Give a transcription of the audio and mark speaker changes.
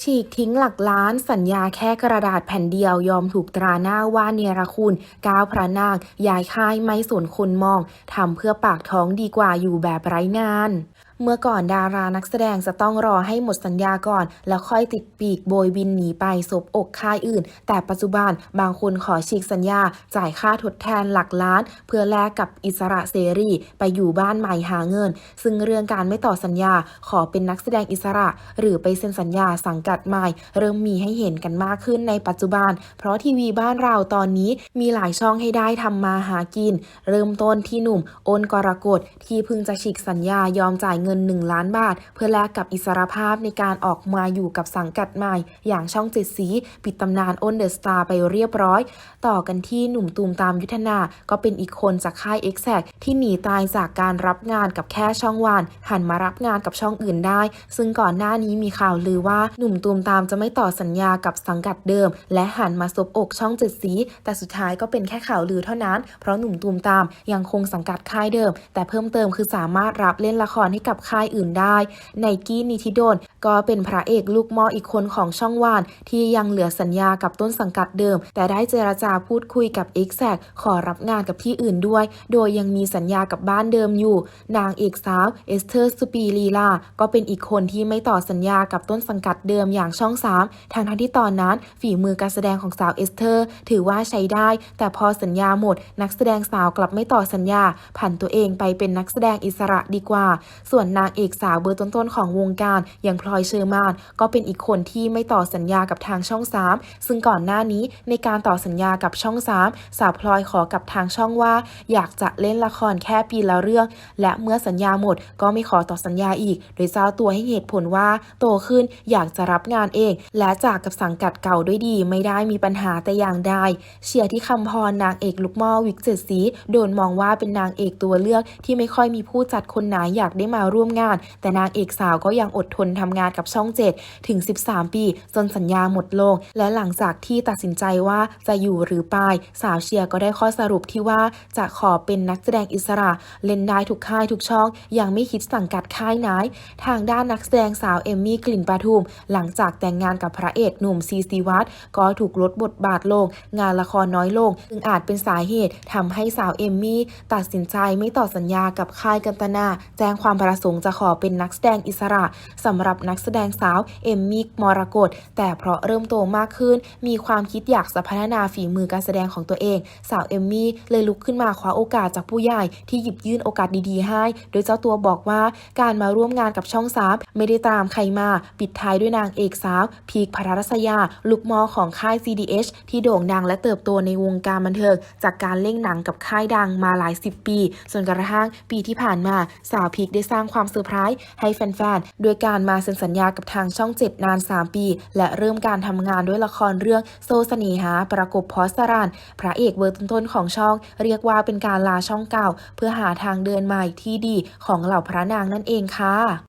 Speaker 1: ฉีกทิ้งหลักล้านสัญญาแค่กระดาษแผ่นเดียวยอมถูกตราหน้าว่าเนรคุณก้าวพระนางย้ายค่ายไม่สนคนมองทำเพื่อปากท้องดีกว่าอยู่แบบไร้งาน เมื่อก่อนดารานักแสดงจะต้องรอให้หมดสัญญาก่อน แล้วค่อยติดปีกโบยบินหนีไปสบอกค่ายอื่น แต่ปัจจุบันบางคนขอฉีกสัญญา จ่ายค่าทดแทนหลักล้าน เพื่อแลกกับอิสระเสรีไปอยู่บ้านใหม่หาเงิน ซึ่งเรื่องการไม่ต่อสัญญาขอเป็นนักแสดงอิสระ หรือไปเซ็นสัญญาสังกัดใหม่ เริ่มมีให้เห็นกันมากขึ้นในปัจจุบัน เพราะทีวีบ้านเราตอนนี้มีหลายช่องให้ได้ทำมาหากิน เริ่มต้นที่หนุ่มโอนกรกฎที่เพิ่งจะฉีกสัญญายอมจ่ายเงินงิน 1 ล้านบาท เพื่อแลกกับอิสรภาพในการออกมาอยู่กับสังกัดใหม่ อย่างช่องเจ็ดสี ปิดตำนานโอนเดอะสตาร์ไปเรียบร้อย ต่อกันที่หนุ่มตูมตามยุทธนา ก็เป็นอีกคนจากค่าย e x a c t ที่หนีตายจากการรับงานกับแค่ช่องวานหันมารับงานกับช่องอื่นได้ ซึ่งก่อนหน้านี้มีข่าวลือว่าหนุ่มตูมตามจะไม่ต่อสัญญากับสังกัดเดิม และหันมาซบอกช่องเจ็ดสี แต่สุดท้ายก็เป็นแค่ข่าวลือเท่านั้น เพราะหนุ่มตูมตามยังคงสังกัดค่ายเดิม แต่เพิ่มเติมคือสามารถรับเล่นละครให้กับค่ายอื่นได้ไนกี้นิธิดลก็เป็นพระเอกลูกมออีกคนของช่องวาน ที่ยังเหลือสัญญากับต้นสังกัดเดิม แต่ได้เจรจาพูดคุยกับ e x a c t ขอรับงานกับที่อื่นด้วย โดยยังมีสัญญากับบ้านเดิมอยู่ นางเอกสาวเอสเธอร์สปีลีลาก็เป็นอีกคนที่ไม่ต่อสัญญากับต้นสังกัดเดิมอย่างช่อง 3 ทางทั้งที่ตอนนั้น ฝีมือการแสดงของสาวเอสเธอร์ ถือว่าใช้ได้ แต่พอสัญญาหมด นักแสดงสาวกลับไม่ต่อสัญญาผันตัวเองไปเป็นนักแสดงอิสระดีกว่า ส่วนนางเอกสาวเบอร์ต้นๆของวงการอย่างพลอยเชอร์มานก็เป็นอีกคนที่ไม่ต่อสัญญากับทางช่อง 3 ซึ่งก่อนหน้านี้ในการต่อสัญญากับช่อง 3 สาวพลอยขอกับทางช่องว่า อยากจะเล่นละครแค่ปีละเรื่อง และเมื่อสัญญาหมดก็ไม่ขอต่อสัญญาอีก โดยเจ้าตัวให้เหตุผลว่า โตขึ้นอยากจะรับงานเอง และจากกับสังกัดเก่าด้วยดี ไม่ได้มีปัญหาแต่อย่างใดเชียร์ที่คำพรนางเอกลูกม่อวิกเจ็ดสีโดนมองว่าเป็นนางเอกตัวเลือกที่ไม่ค่อยมีผู้จัดคนไหนอยากได้มาร่วมงาน แต่นางเอกสาวก็ยังอดทนทำงานกับช่อง 7 ถึง 13 ปี จนสัญญาหมดลง และหลังจากที่ตัดสินใจว่าจะอยู่หรือไป สาวเชียร์ก็ได้ข้อสรุปที่ว่าจะขอเป็นนักแสดงอิสระ เล่นได้ทุกค่ายทุกช่อง ยังไม่คิดสังกัดค่ายไหน ทางด้านนักแสดงสาวเอมมี่กลิ่นปทุม หลังจากแต่งงานกับพระเอกหนุ่มซีซีวัตรก็ถูกลดบทบาทลง งานละครน้อยลง ซึ่งอาจเป็นสาเหตุทำให้สาวเอมมี่ตัดสินใจไม่ต่อสัญญากับค่ายกันตนา แจ้งความประสงค์จะขอเป็นนักแสดงอิสระสำหรับนักแสดงสาวเอมมี่มรกตแต่เพราะเริ่มโตมากขึ้น มีความคิดอยากจะพัฒนาฝีมือการแสดงของตัวเอง สาวเอมมี่เลยลุกขึ้นมาคว้าโอกาสจากผู้ใหญ่ที่หยิบยื่นโอกาสดีๆให้ โดยเจ้าตัวบอกว่าการมาร่วมงานกับช่องสามไม่ได้ตามใครมาปิดท้ายด้วยนางเอกสาว พีคพัทรศยา ลูกมอของค่าย CDH ที่โด่งดังและเติบโตในวงการบันเทิง จากการเล่นหนังกับค่ายดังมาหลายสิบปีจนกระทั่งปีที่ผ่านมาสาวพีคได้สร้างความเซอร์ไพรส์ให้แฟนๆโดยการมาเซ็นสัญญากับทางช่องเจ็ดนาน 3 ปี และเริ่มการทำงานด้วยละครเรื่องโซสนีหาประกบพอสรานพระเอกเบอร์ต้นๆของช่อง เรียกว่าเป็นการลาช่องเก่า เพื่อหาทางเดินใหม่ที่ดีของเหล่าพระนางนั่นเองค่ะ